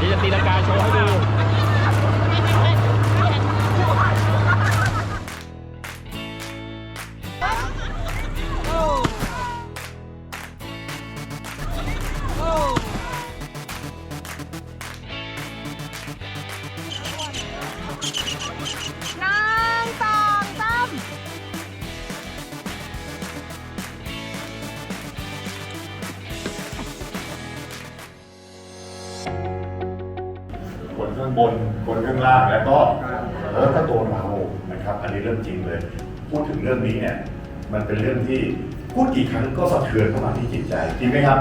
ที่จะตีลังกาโชว์ให้ดู คนข้างบน คนข้างล่าง แล้วก็แล้วก็ตัวเรานะครับ อันนี้เรื่องจริงเลย พูดถึงเรื่องนี้เนี่ย มันเป็นเรื่องที่พูดกี่ครั้งก็สะเทือนเข้ามาที่จิตใจจริงไหมครับ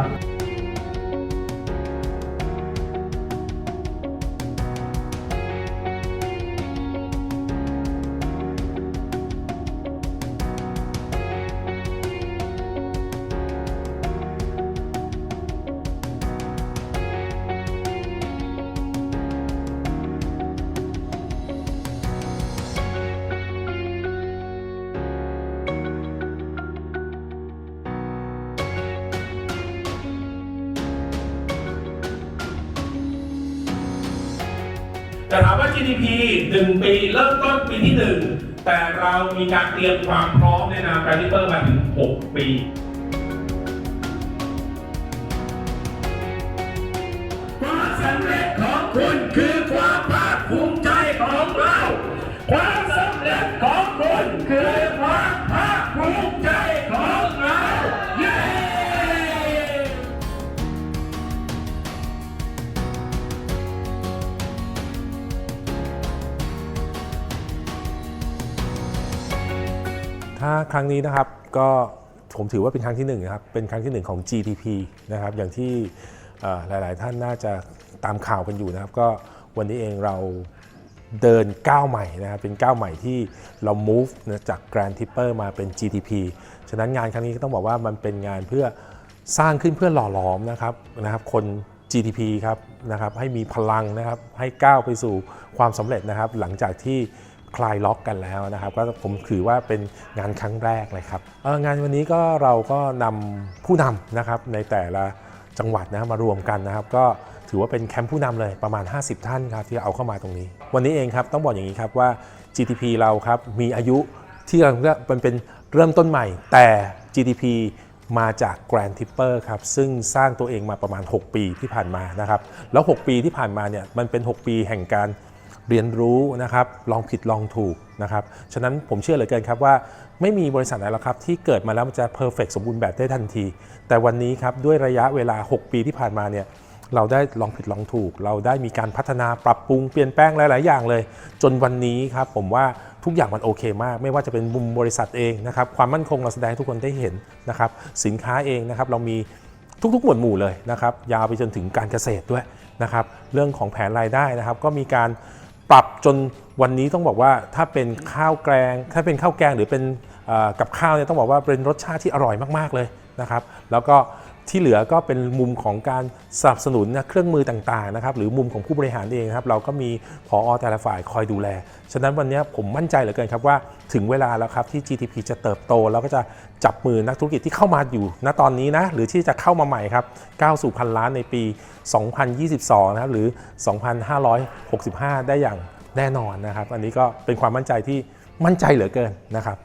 แต่ถามว่า GDP 1 ปีเริ่มต้นปีที่ 1 แต่เรามีการเตรียมความพร้อมในนามแบรนด์เตอร์มาถึง 6 ปีความสำเร็จของคุณคือความภาคภูมิใจของเรา ความสำเร็จของคุณคือ ถ้าครั้งนี้นะครับก็ผมถือว่าเป็นครั้งที่หนึ่งนะครับเป็นครั้งที่หนึ่งของ GDP นะครับอย่างที่หลาย ๆ ท่านน่าจะตามข่าวกันอยู่นะครับ ก็วันนี้เองเราเดินก้าวใหม่นะครับเป็นก้าวใหม่ที่เรา move นะจาก Grand Tipper มาเป็น GTP ฉะนั้นงานครั้งนี้ก็ต้องบอกว่ามันเป็นงานเพื่อสร้างขึ้นเพื่อหล่อหลอมนะครับนะครับคน GTP ครับนะครับให้มีพลังนะครับให้ก้าวไปสู่ความสำเร็จนะครับ หลังจากที่ คลายล็อกกันแล้วนะครับ ก็ผมถือว่าเป็นงานครั้งแรกเลยครับงานวันนี้ก็เราก็นำผู้นำนะครับในแต่ละจังหวัดนะมารวมกันนะครับ ก็ถือว่าเป็นแคมป์ผู้นำเลยประมาณ 50 ท่านครับที่เอาเข้ามาตรงนี้ วันนี้เองครับต้องบอกอย่างนี้ครับว่า GTP เราครับมีอายุที่เราเรียกมันเป็นเริ่มต้นใหม่ แต่ GDP มาจาก Grand Tipper ครับซึ่งสร้างตัวเองมาประมาณ 6 ปีที่ผ่านมานะครับแล้ว 6 ปีที่ผ่านมาเนี่ยมันเป็น 6 ปีแห่งการ เรียนรู้นะครับลองผิดลองถูกนะครับฉะนั้นผมเชื่อเหลือเกินครับว่าไม่มีบริษัทไหนหรอกครับที่เกิดมาแล้วมันจะเพอร์เฟกสมบูรณ์แบบได้ทันที แต่วันนี้ครับด้วยระยะเวลา 6 ปีที่ผ่านมาเนี่ยเราได้ลองผิดลองถูก เราได้มีการพัฒนาปรับปรุงเปลี่ยนแปลงหลาย ๆ อย่างเลย จนวันนี้ครับผมว่าทุกอย่างมันโอเคมาก ไม่ว่าจะเป็นมุมบริษัทเองนะครับความมั่นคงเราแสดงให้ทุกคนได้เห็นนะครับสินค้าเองนะครับเรามีทุก ๆ หมวดหมู่เลยนะครับยาวไปจนถึงการเกษตรด้วยนะครับเรื่องของแผนรายได้นะครับก็มีการ ปรับจนวันนี้ต้องบอกว่าถ้าเป็นข้าวแกง ถ้าเป็นข้าวแกงหรือเป็นกับข้าวเนี่ยต้องบอกว่าเป็นรสชาติที่อร่อยมากๆเลยนะครับ แล้วก็ ที่เหลือก็เป็นมุมของการสนับสนุนนะเครื่องมือต่างๆนะครับหรือมุมของผู้บริหารเองครับเราก็มีพออแต่ละฝ่ายคอยดูแล ฉะนั้นวันนี้ผมมั่นใจเหลือเกินครับว่าถึงเวลาแล้วครับที่ GTP จะเติบโต แล้วก็จะจับมือนักธุรกิจที่เข้ามาอยู่ณตอนนี้นะหรือที่จะเข้ามาใหม่ครับก้าวสู่พันล้านในปี 2022 นะครับหรือ 2565 ได้อย่างแน่นอนนะครับ อันนี้ก็เป็นความมั่นใจที่มั่นใจเหลือเกินนะครับ